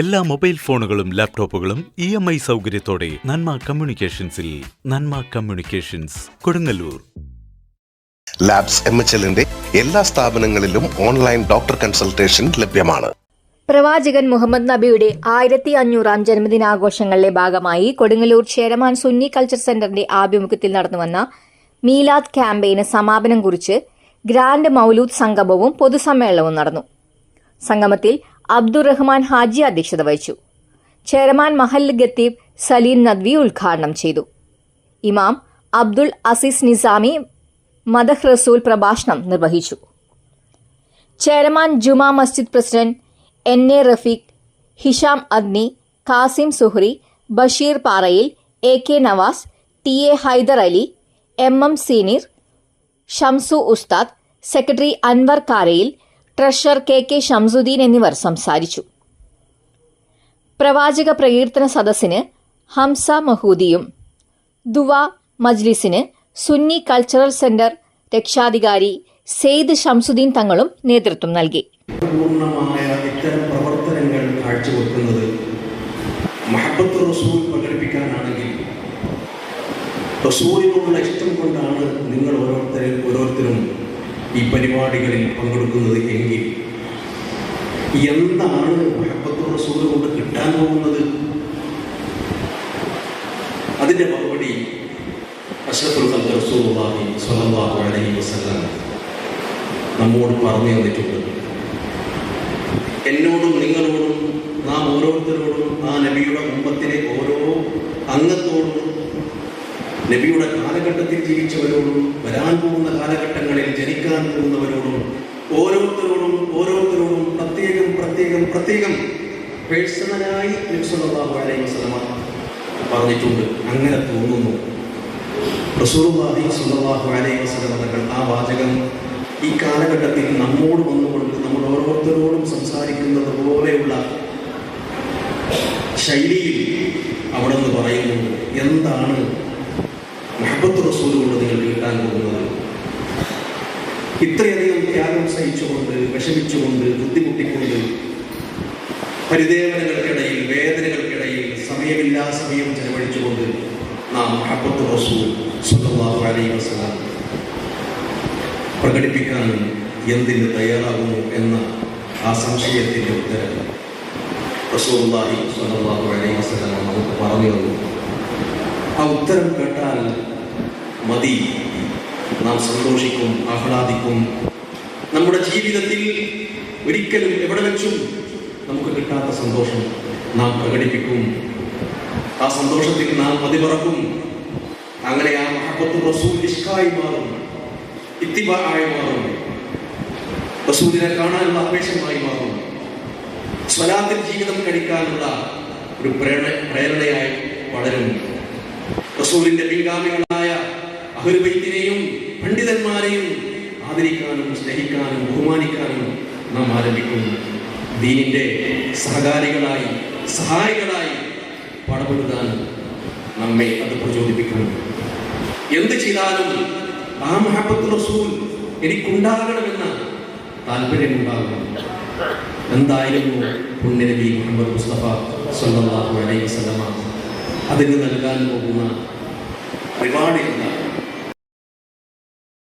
എല്ലാ മൊബൈൽ ഫോണുകളും ലാപ്ടോപ്പുകളും ഇ എം ഐ സൗകര്യത്തോടെ നന്മ കമ്മ്യൂണിക്കേഷൻസിൽ Nanma communications Kodungallur. Labs M H എല്ലിന്റെ എല്ലാ സ്ഥാപനങ്ങളിലും ഓൺലൈൻ ഡോക്ടർ കൺസൾട്ടേഷൻ ലഭ്യമാണ്. പ്രവാചകൻ മുഹമ്മദ് നബിയുടെ ആയിരത്തി അഞ്ഞൂറാം ജന്മദിനാഘോഷങ്ങളുടെ ഭാഗമായി കൊടുങ്ങല്ലൂർ ചേരമാൻ സുന്നി കൾച്ചർ സെന്ററിന്റെ ആഭിമുഖ്യത്തിൽ നടന്നുവന്ന മീലാദ് ക്യാമ്പയിന് സമാപനം കുറിച്ച് ഗ്രാൻഡ് മൗലൂദ് സംഗമവും പൊതുസമ്മേളനവും നടന്നു. സംഗമത്തിൽ അബ്ദുറഹ്മാൻ ഹാജി അധ്യക്ഷത വഹിച്ചു. ചെയർമാൻ മഹല്ല് ഗത്തീബ് സലീം നദ്വി ഉദ്ഘാടനം ചെയ്തു. ഇമാം അബ്ദുൾ അസീസ് നിസാമി മദഹ് റസൂൽ പ്രഭാഷണം നിർവഹിച്ചു. Chairman Juma Masjid president N A Rafeeq Hisham Adni Kasim Zuhri Basheer Parayil A K Navas T A Haidar Ali M M സീനിർ Shamsu Ustad secretary Anwar Karayil treasurer K K Shamsuddin എന്നിവർ സംസാരിച്ചു. പ്രവാചക പ്രകീർത്തന സദസ്സിന് ഹംസ മഹൂദിയും ദുവ മജ്ലിസിന് Sunni cultural centre രക്ഷാധികാരി സെയ്ദ് ഷംസുദ്ദീൻ തങ്ങളും നേതൃത്വം നൽകി. ഇത്തരം പ്രവർത്തനങ്ങൾ റസൂൽ റസൂലിനോടുള്ള ഇഷ്ടം കൊണ്ടാണ് നിങ്ങൾ ഓരോരുത്തരും ഓരോരുത്തരും ഈ പരിപാടികളിൽ പങ്കെടുക്കുന്നത് എങ്കിൽ എന്താണ് മഹബത്ത് റസൂൽ കൊണ്ട് കിട്ടാൻ പോകുന്നത്? അതിന്റെ മറുപടി അഷ്റഫുൽ റസൂലുള്ളാഹി സ്വല്ലല്ലാഹു അലൈഹി വസല്ലം നമ്മോട് പറഞ്ഞു തന്നിട്ടുണ്ട്. എന്നോടും നിങ്ങളോടും നാം ഓരോരുത്തരോടും ആ നബിയുടെ കുടുംബത്തിലെ ഓരോ അംഗത്തോടും നബിയുടെ കാലഘട്ടത്തിൽ ജീവിച്ചവരോടും വരാൻ പോകുന്ന കാലഘട്ടങ്ങളിൽ ജനിക്കാൻ പോകുന്നവരോടും ഓരോരുത്തരോടും ഓരോരുത്തരോടും പ്രത്യേകം പ്രത്യേകം പ്രത്യേകം പേഴ്സണലായി അലൈഹി പറഞ്ഞിട്ടുണ്ട്. അങ്ങനെ തോന്നുന്നു. റസൂലുള്ളാഹി അലൈഹി തങ്ങൾ ആ വാചകം ഈ കാലഘട്ടത്തിൽ നമ്മോട് വന്നുകൊണ്ട് നമ്മൾ ഓരോരുത്തരോടും സംസാരിക്കുന്നത് പോലെയുള്ള ശൈലിയിൽ അവിടെ നിന്ന് പറയുന്നുണ്ട് എന്താണ് മഹബത്ത് റസൂൽ കൊണ്ട് നിങ്ങൾ കിട്ടാൻ പോകുന്നത് ഇത്രയധികം ത്യാഗം സഹിച്ചുകൊണ്ട് വിഷമിച്ചുകൊണ്ട് ബുദ്ധിമുട്ടിക്കൊണ്ട് പരിദേവനകൾക്കിടയിൽ വേദനകൾക്കിടയിൽ സമയമില്ലാ സമയം ചെലവഴിച്ചുകൊണ്ട് നാം മഹബത്ത് റസൂൽ പ്രകടിപ്പിക്കാൻ എന്തിന് തയ്യാറാകുന്നു എന്ന ആ സംശയത്തിന്റെ ഉത്തരം അലൈഹി വസല്ലം നമുക്ക് പറഞ്ഞു തന്നു. ആ ഉത്തരം കേട്ടാൽ മതി നാം സന്തോഷിക്കും ആഹ്ലാദിക്കും. നമ്മുടെ ജീവിതത്തിൽ ഒരിക്കലും എവിടെ വെച്ചും നമുക്ക് കിട്ടാത്ത സന്തോഷം നാം പ്രകടിപ്പിക്കും. ആ സന്തോഷത്തിൽ നാം മതിമറക്കും അങ്ങനെ ആ മഹബത്ത് റസൂൽ നിഷ്കായി മാറും ഇത്തിബായി മാറും. റസൂലിനെ കാണാനുള്ള ആവേശമായി മാറും. സ്വലാത്തിൽ ജീവിതം കഴിക്കാനുള്ള ഒരു പ്രേരണ പ്രേരണയായി വളരും. റസൂലിന്റെ പിൻഗാമികളായ അഹുരുബൈത്തിനെയും പണ്ഡിതന്മാരെയും ആദരിക്കാനും സ്നേഹിക്കാനും ബഹുമാനിക്കാനും നാം ആരംഭിക്കുന്നു ദീനിന്റെ സഹകാരികളായി സഹായികളായി പടപെടുത്താൻ നമ്മെ അത് പ്രചോദിപ്പിക്കുന്നു എന്ത് ചെയ്താലും ആ മഹബത്ത് റസൂൽ എനിക്കുണ്ടാകണമെന്ന താല്പര്യമുണ്ടാകും. എന്തായിരുന്നു പുണ്യനബി മുഹമ്മദ് മുസ്തഫ സ്വന്തം അലൈഹി വസല്ലമ? അതിന് നൽകാൻ പോകുന്ന റിവാർഡ് എന്താ